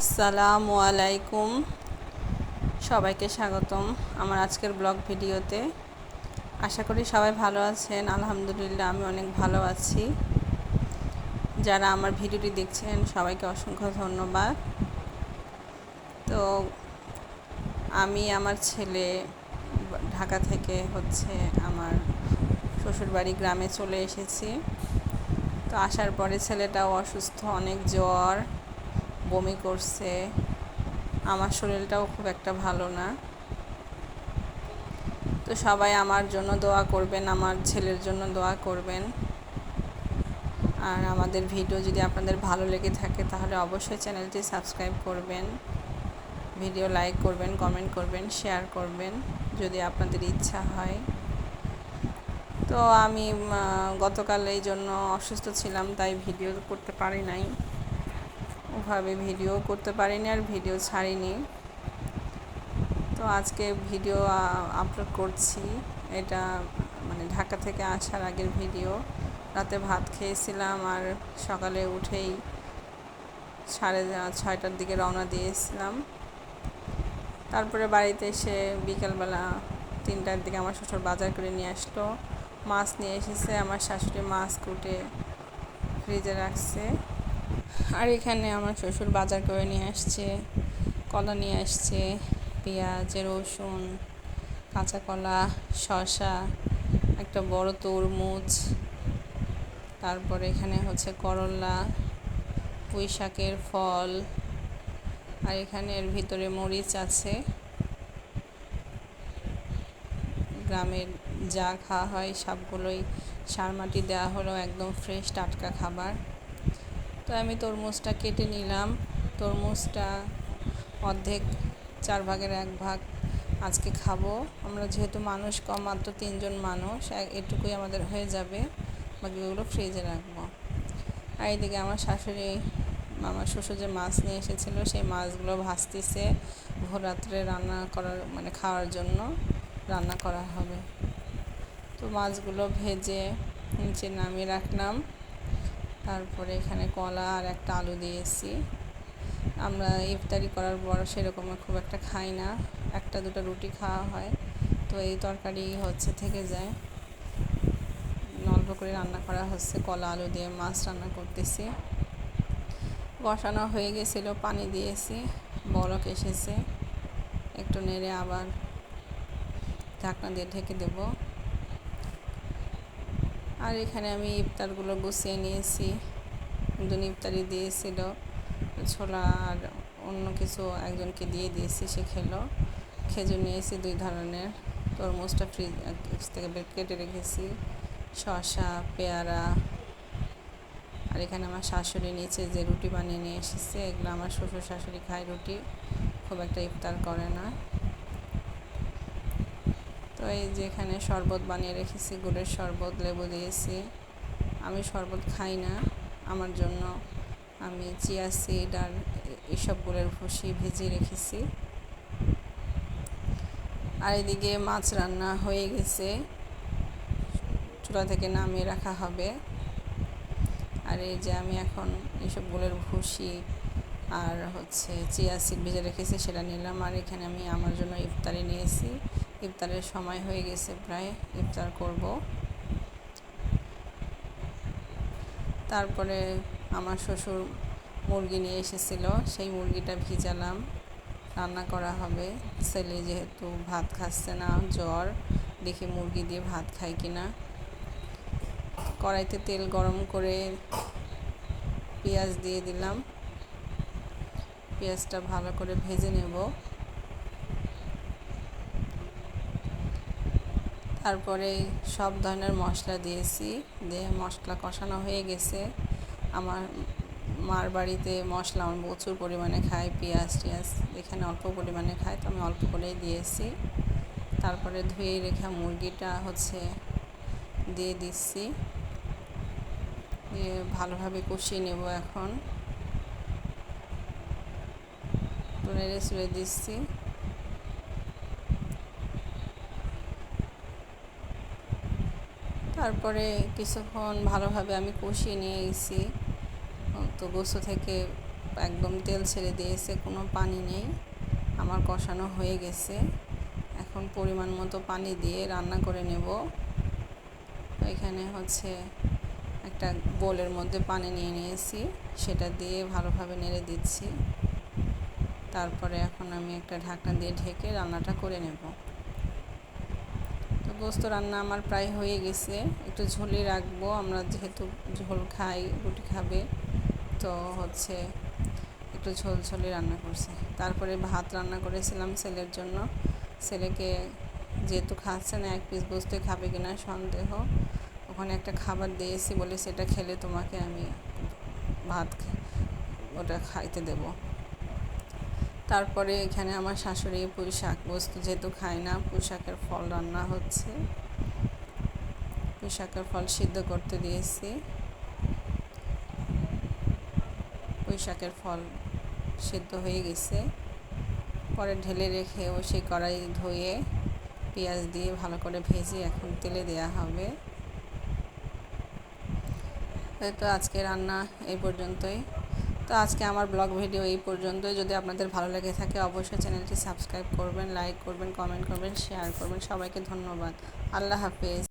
আসসালামু আলাইকুম। সবাইকে স্বাগতম আমার আজকের ব্লগ ভিডিওতে। আশা করি সবাই ভালো আছেন। আলহামদুলিল্লাহ আমি অনেক ভালো আছি। যারা আমার ভিডিওটি দেখছেন, সবাইকে অসংখ্য ধন্যবাদ। তো আমি আমার ছেলে ঢাকা থেকে হচ্ছে আমার শ্বশুরবাড়ি গ্রামে চলে এসেছি। তো আসার পরে ছেলেটাও অসুস্থ, অনেক জ্বর। বমি করছে। আমার শরীরটাও খুব একটা ভালো না। তো সবাই আমার জন্য দোয়া করবেন, আমার ছেলের জন্য দোয়া করবেন। আর আমাদের ভিডিও যদি আপনাদের ভালো লেগে থাকে, তাহলে অবশ্যই চ্যানেলটি সাবস্ক্রাইব করবেন। ভিডিও লাইক করবেন, কমেন্ট করবেন, শেয়ার করবেন, যদি আপনাদের ইচ্ছা হয়। তো আমি গতকাল এই জন্য অসুস্থ ছিলাম, তাই ভিডিও করতে পারি নাই। ওভাবে ভিডিও করতে পারিনি আর ভিডিও ছাড়িনি। তো আজকে ভিডিও আপলোড করছি। এটা মানে ঢাকা থেকে আসার আগের ভিডিও। রাতে ভাত খেয়েছিলাম আর সকালে উঠেই সাড়ে ছয়টার দিকে রওনা দিয়েছিলাম। তারপরে বাড়িতে এসে বিকেলবেলা তিনটার দিকে আমার শ্বশুর বাজার করে নিয়ে আসলো। মাছ নিয়ে এসেছে, আমার শাশুড়ি মাছ কুটে ফ্রিজে রাখছে। আর এখানে আমার শ্বশুর বাজার করে নিয়ে আসছে, কলা নিয়ে আসছে, পেঁয়াজ, রসুন, কাঁচা কলা, শসা, একটা বড় তরমুজ, তারপরে এখানে হচ্ছে করলা, পুঁই শাকের ফল, আর এখানে এর ভিতরে মরিচ আছে। গ্রামের যা খাওয়া হয় সবগুলোই সার মাটি দেওয়া হলো একদম ফ্রেশ টাটকা খাবার। তো আমি তরমুজটা কেটে নিলাম। তরমুজটা অর্ধেক, চার ভাগের এক ভাগ আজকে খাব। আমরা যেহেতু মানুষ কম, মাত্র তিনজন মানুষ এটুকুই আমাদের হয়ে যাবে। বাকিগুলো ফ্রিজে রাখব। আর এইদিকে আমার শাশুড়ি, আমার শ্বশুর যে মাছ নিয়ে এসেছিল, সেই মাছগুলো ভাজতেছে ভোর রাত্রে রান্না করার মানে খাওয়ার জন্য রান্না করা হবে। তো মাছগুলো ভেজে নিচে নামিয়ে রাখলাম। তারপরে এখানে কলা আর একটা আলু দিয়েছি আমরা ইফতারি করার পর সেরকম খুব একটা খাই না। একটা দুটো রুটি খাওয়া হয়। তো এই তরকারি হচ্ছে থেকে যায়। অল্প করে রান্না করা হচ্ছে। কলা, আলু দিয়ে মাছ রান্না করতেছি। বসানো হয়ে গেছিল, পানি দিয়েছি বলক এসেছে। একটু নেড়ে আবার ঢাকনা দিয়ে ঢেকে দেব। আর এখানে আমি ইফতারগুলো গুছিয়ে নিয়েছি। দুজন ইফতারি দিয়েছিল, ছোলা আর অন্য কিছু একজনকে দিয়ে দিয়েছি, সে খেলো। খেজুর নিয়েছি দুই ধরনের, তরমুজটা ফ্রিজ থেকে কেটে রেখেছি, শসা, পেয়ারা। আর এখানে আমার শাশুড়ি নিচে যে রুটি বানিয়ে নিয়ে এসেছে, এগুলো আমার শ্বশুর শাশুড়ি খায় রুটি, খুব একটা ইফতার করে না। তো এই যে এখানে শরবত বানিয়ে রেখেছি, গুড়ের শরবত, লেবু দিয়েছি। আমি শরবত খাই না। আমার জন্য আমি চিয়া সিড আর এসব গুড়ের ভুসি ভেজিয়ে রেখেছি। আর এদিকে মাছ রান্না হয়ে গেছে। চুলা থেকে নামিয়ে রাখা হবে। আর এই যে আমি এখন এইসব গুলের ভুসি আর হচ্ছে চিয়া সিড ভেজে রেখেছি, সেটা নিলাম। আর এখানে আমি আমার জন্য ইফতারি নিয়েছি। ইফতারের সময় হয়ে গেছে প্রায়, ইফতার করব। তারপরে আমার শ্বশুর মুরগি নিয়ে এসেছিল, সেই মুরগিটা ভিজালাম, রান্না করা হবে। ছেলে যেহেতু ভাত খাচ্ছে না, জ্বর, দেখি মুরগি দিয়ে ভাত খাই কিনা। কড়াইতে তেল গরম করে পেঁয়াজ দিয়ে দিলাম। পেঁয়াজটা ভালো করে ভেজে নেব। তারপরে সব ধরনের মশলা দিয়েছি, দিয়ে মশলা কষানো হয়ে গেছে। আমার মার বাড়িতে মশলা আমি প্রচুর পরিমাণে খাই, পেঁয়াজ টিয়াজ এখানে অল্প পরিমাণে খাই, তো আমি অল্প করেই দিয়েছি। তারপরে ধুয়ে রেখা মুরগিটা হচ্ছে দিয়ে দিচ্ছি। দিয়ে ভালোভাবে কষিয়ে নেব এখন। নেড়ে দিচ্ছি। তারপরে কিছুক্ষণ ভালোভাবে আমি কষিয়ে নিয়ে এসেছি তো গোস্ত থেকে একদম তেল ছেড়ে দিয়েছে, কোনো পানি নেই। আমার কষানো হয়ে গেছে। এখন পরিমাণ মতো পানি দিয়ে রান্না করে নেব। এখানে হচ্ছে একটা বোলের মধ্যে পানি নিয়ে নিয়েছি, সেটা দিয়ে ভালোভাবে নেড়ে দিচ্ছি। তারপরে এখন আমি একটা ঢাকনা দিয়ে ঢেকে রান্নাটা করে নেব। গোস্ত রান্না আমার প্রায় হয়ে গেছে। একটু ঝোলে রাখব, আমরা যেহেতু ঝোল খাই, রুটি খাবে, তো হচ্ছে একটু ঝোল ঝোলে রান্না করছি। তারপরে ভাত রান্না করেছিলাম ছেলের জন্য। ছেলেকে যেহেতু খাচ্ছে না, এক পিস বসতে খাবে কিনা সন্দেহ। ওখানে একটা খাবার দিয়েছি বলে সেটা খেলে তোমাকে আমি ভাত ওটা খাইতে দেব। তারপরে এখানে আমার শাশুড়ি পুঁই শাক বস্তু যেহেতু খায় না পুঁই শাকের ফল রান্না হচ্ছে। পুঁই শাকের ফল সিদ্ধ করতে দিয়েছি। পুঁই শাকের ফল সিদ্ধ হয়ে গেছে। পরে ঢেলে রেখে ও সেই কড়াই ধুয়ে পেঁয়াজ দিয়ে ভালো করে ভেজে এখন তেলে দেওয়া হবে। তো আজকে রান্না এই পর্যন্তই। তো আজকে আমার ব্লগ ভিডিও এই পর্যন্তই। যদি আপনাদের ভালো লেগে থাকে, অবশ্যই চ্যানেলটি সাবস্ক্রাইব করবেন, লাইক করবেন, কমেন্ট করবেন, শেয়ার করবেন। সবাইকে ধন্যবাদ। আল্লাহ হাফেজ।